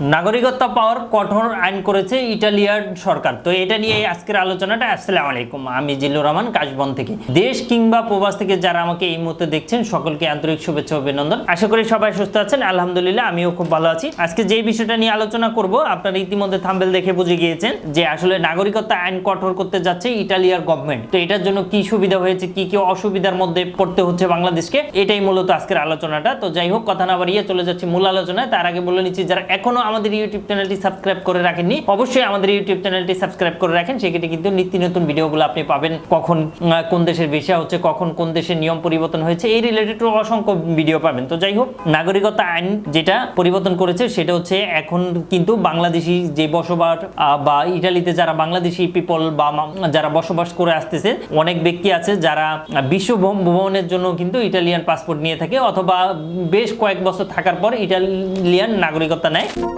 নাগরিকত্ব পাওয়ার কঠোর আইন করেছে ইটালিয়ার সরকার। তো এটা নিয়ে আজকের আলোচনাটা, আসসালামু আলাইকুম। আমি জিল্লুর রহমান, কাশবন থেকে। দেশ কিংবা প্রবাস থেকে যারা আমাকে এই মুহূর্তে দেখছেন, সকলকে আন্তরিক শুভেচ্ছা অভিনন্দন। আশা করি সবাই সুস্থ আছেন, আলহামদুলিল্লাহ, আমিও খুব ভালো আছি। আজকে যে বিষয়টা নিয়ে আলোচনা করব, আপনারা ইতিমধ্যে থাম্বেল দেখে বুঝে গিয়েছেন যে আসলে নাগরিকত্ব আইন কঠোর করতে যাচ্ছে ইটালিয়ার গভর্নমেন্ট তো এটার জন্য কি সুবিধা হয়েছে, কি কি অসুবিধার মধ্যে পড়তে হচ্ছে বাংলাদেশকে, এটাই মূলত আজকের আলোচনাটা। তো যাই হোক, কথা না বাড়িয়ে চলে যাচ্ছি মূল আলোচনায়। তার আগে বলে নিচ্ছি, যারা এখনও আমাদের ইউটিউব চ্যানেলটি সাবস্ক্রাইব করে রাখেননি, অবশ্যই আমাদের ইউটিউব চ্যানেলটি সাবস্ক্রাইব করে রাখেন, সেক্ষেত্রে কিন্তু নিত্য নতুন ভিডিওগুলো আপনি পাবেন কখন কোন দেশের ভিসা হচ্ছে, কখন কোন দেশের নিয়ম পরিবর্তন হয়েছে, এই রিলেটেড অসংখ্য ভিডিও পাবেন। তো যাই হোক, নাগরিকতা আইন যেটা পরিবর্তন করেছে, সেটা হচ্ছে এখন কিন্তু বাংলাদেশি যে বসবাস বা ইটালিতে যারা বাংলাদেশি পিপল বা যারা বসবাস করে আসতেছে, অনেক ব্যক্তি আছে যারা বিশ্ব ভ্রম- ভ্রমণের জন্য কিন্তু ইটালিয়ান পাসপোর্ট নিয়ে থাকে, অথবা বেশ কয়েক বছর থাকার পর ইটালিয়ান নাগরিকতা নেয়।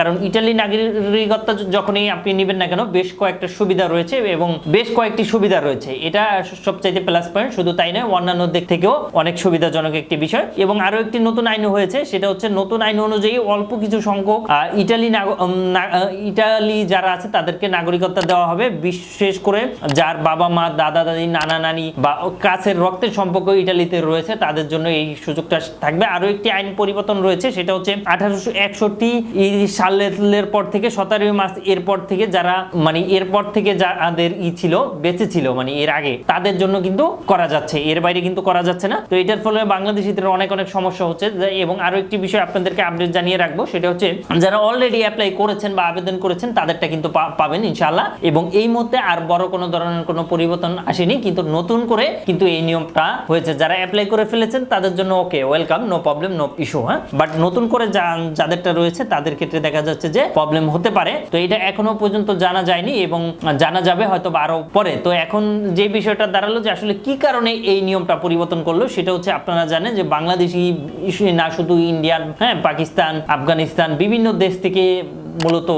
কারণ ইটালি নাগরিকত্ব যখনই আপনি নেবেন না কেন, বেশ কয়েকটা সুবিধা রয়েছে এবং বেশ কয়েকটি সুবিধা রয়েছে। এটা সবচাইতে প্লাস পয়েন্ট শুধু তাই নয় অন্যান্য দিক থেকেও অনেক সুবিধাজনক একটি বিষয়। এবং আরও একটি নতুন আইন হয়েছে, সেটা হচ্ছে নতুন আইন অনুযায়ী অল্প কিছু সংখ্যক ইটালি ইটালি যারা আছে, তাদেরকে নাগরিকত্ব দেওয়া হবে। বিশেষ করে যার বাবা মা, দাদা দাদি, নানা নানি বা কাছের রক্তের সম্পর্ক ইটালিতে রয়েছে, তাদের জন্য এই সুযোগটা থাকবে। আরও একটি আইন পরিবর্তন রয়েছে, সেটা হচ্ছে আঠারোশো একষট্টি সালের পর থেকে, সতেরোই মার্চ এরপর থেকে যারা মানে এরপর থেকে যাদের ই ছিল, বেঁচে ছিল মানে এর আগে, তাদের জন্য কিন্তু করা যাচ্ছে। এর বাইরে কিন্তু করা যাচ্ছে না। তো এটার ফলে বাংলাদেশিদের অনেক অনেক সমস্যা হচ্ছে। এবং আরও একটি বিষয় আপনাদেরকে আপডেট জানিয়ে রাখব, সেটা হচ্ছে, যারা অলরেডি অ্যাপ্লাই করেছেন বা আবেদন করেছেন, তাদেরটা কিন্তু পাবেন, ইনশাআল্লাহ। এবং এই মুহূর্তে আর বড় কোনো ধরনের কোনো পরিবর্তন আসেনি, কিন্তু নতুন করে কিন্তু এই নিয়মটা হয়েছে। যারা অ্যাপ্লাই করে ফেলেছেন, তাদের জন্য okay welcome no problem no issue হ্যাঁ? বাট নতুন করে যাদেরটা রয়েছে, তাদের ক্ষেত্রে দেখা যাচ্ছে যে প্রবলেম হতে পারে। তো এটা এখনও পর্যন্ত জানা যায়নি এবং জানা যাবে হয়তো আরও পরে। তো এখন যে বিষয়টা দাঁড়াল যে আসলে কি কারণে এই নিয়মটা পরিবর্তন করল, সেটা হচ্ছে আপনারা জানেন যে বাংলাদেশি না, শুধু ইন্ডিয়ান হ্যাঁ পাকিস্তান, আফগানিস্তান, বিভিন্ন দেশ থেকে মূলত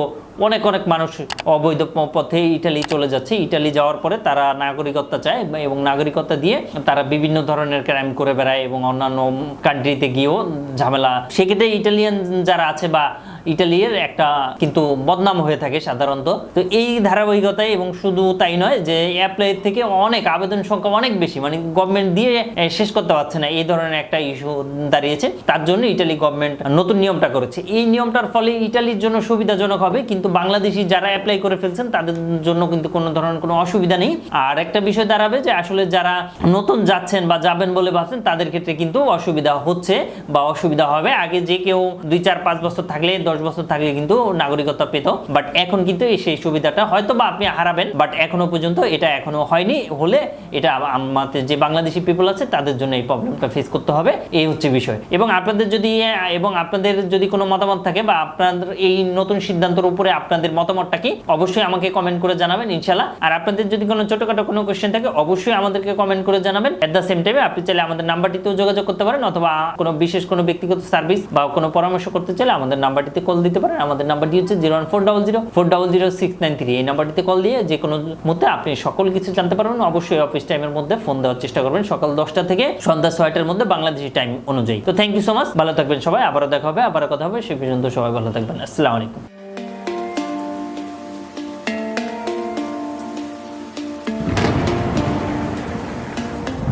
অনেক অনেক মানুষ অবৈধ পথে ইটালি চলে যাচ্ছে। ইটালি যাওয়ার পরে তারা নাগরিকত্ব চায় এবং নাগরিকত্ব দিয়ে তারা বিভিন্ন ধরনের ক্রাইম করে বেড়ায় এবং অন্যান্য কান্ট্রিতে গিয়েও ঝামেলা। সেক্ষেত্রে ইটালিয়ান যারা আছে বা ইটালির একটা কিন্তু বদনাম হয়ে থাকে সাধারণত। তো এই ধারাবাহিকতায় এবং শুধু তাই নয় যে অ্যাপ্লাই থেকে অনেক আবেদন সংখ্যা অনেক বেশি। মানে গভর্নমেন্ট দিয়ে শেষ করতে পারছে না। এই ধরনের একটা ইস্যু দাঁড়িয়েছে। তার জন্য ইটালি গভর্নমেন্ট নতুন নিয়মটা করেছে। এই নিয়মটার ফলে ইটালির জন্য সুবিধাজনক হবে। কিন্তু বাংলাদেশি যারা অ্যাপ্লাই করে ফেলছেন, তাদের জন্য কিন্তু কোনো ধরনের কোনো অসুবিধা নেই। আর একটা বিষয় দাঁড়াবে যে আসলে যারা নতুন যাচ্ছেন বা যাবেন বলে ভাবছেন, তাদের ক্ষেত্রে কিন্তু অসুবিধা হচ্ছে বা অসুবিধা হবে। আগে যে কেউ দুই, চার, পাঁচ বছর থাকলে দশ বছর থাকলে কিন্তু নাগরিকত্ব পেত বাট এখন কিন্তু সেই সুবিধাটা হয়তো বা আপনি হারাবেন বাট এখনও পর্যন্ত এটা এখনও হয়নি, হলে এটা আম- আমাদের যে বাংলাদেশি পিপল আছে, তাদের জন্য এই প্রবলেমটা ফেস করতে হবে, এই হচ্ছে বিষয়। এবং আপনাদের যদি এবং আপনাদের যদি কোনো মতামত থাকে বা আপনাদের এই নতুন সিদ্ধান্তের উপরে আপনাদের মতামতটা কি, অবশ্যই আমাকে কমেন্ট করে জানাবেন ইনশাল্লাহ আর আপনাদের যদি কোনো ছোটখাটো কোনো কোয়েশ্চেন থাকে, অবশ্যই আমাদেরকে কমেন্ট করে জানাবেন। এট দ্য সেম টাইমে আপনি চাইলে আমাদের নাম্বারটিতেও যোগাযোগ করতে পারেন, অথবা কোনো বিশেষ কোনো ব্যক্তিগত সার্ভিস বা কোনো পরামর্শ করতে চাইলে আমাদের নাম্বারটিতে কল দিতে পারেন। আমাদের নাম্বারটি হচ্ছে zero one four double zero four double zero six nine three এই নাম্বারটিতে কল দিয়ে যে কোনো মুহূর্তে আপনি সকল কিছু জানতে পারবেন। অবশ্যই অফিস টাইমের মধ্যে ফোন দেওয়ার চেষ্টা করবেন। সকাল দশটা থেকে সন্ধ্যা ছয়টার মধ্যে বাংলাদেশি টাইম অনুযায়ী। তো থ্যাংক ইউ সো মাচ ভালো থাকবেন সবাই। আবারও দেখা হবে। আবারও কথা হবে। সে পর্যন্ত সবাই ভালো থাকবেন। আসসালামু আলাইকুম।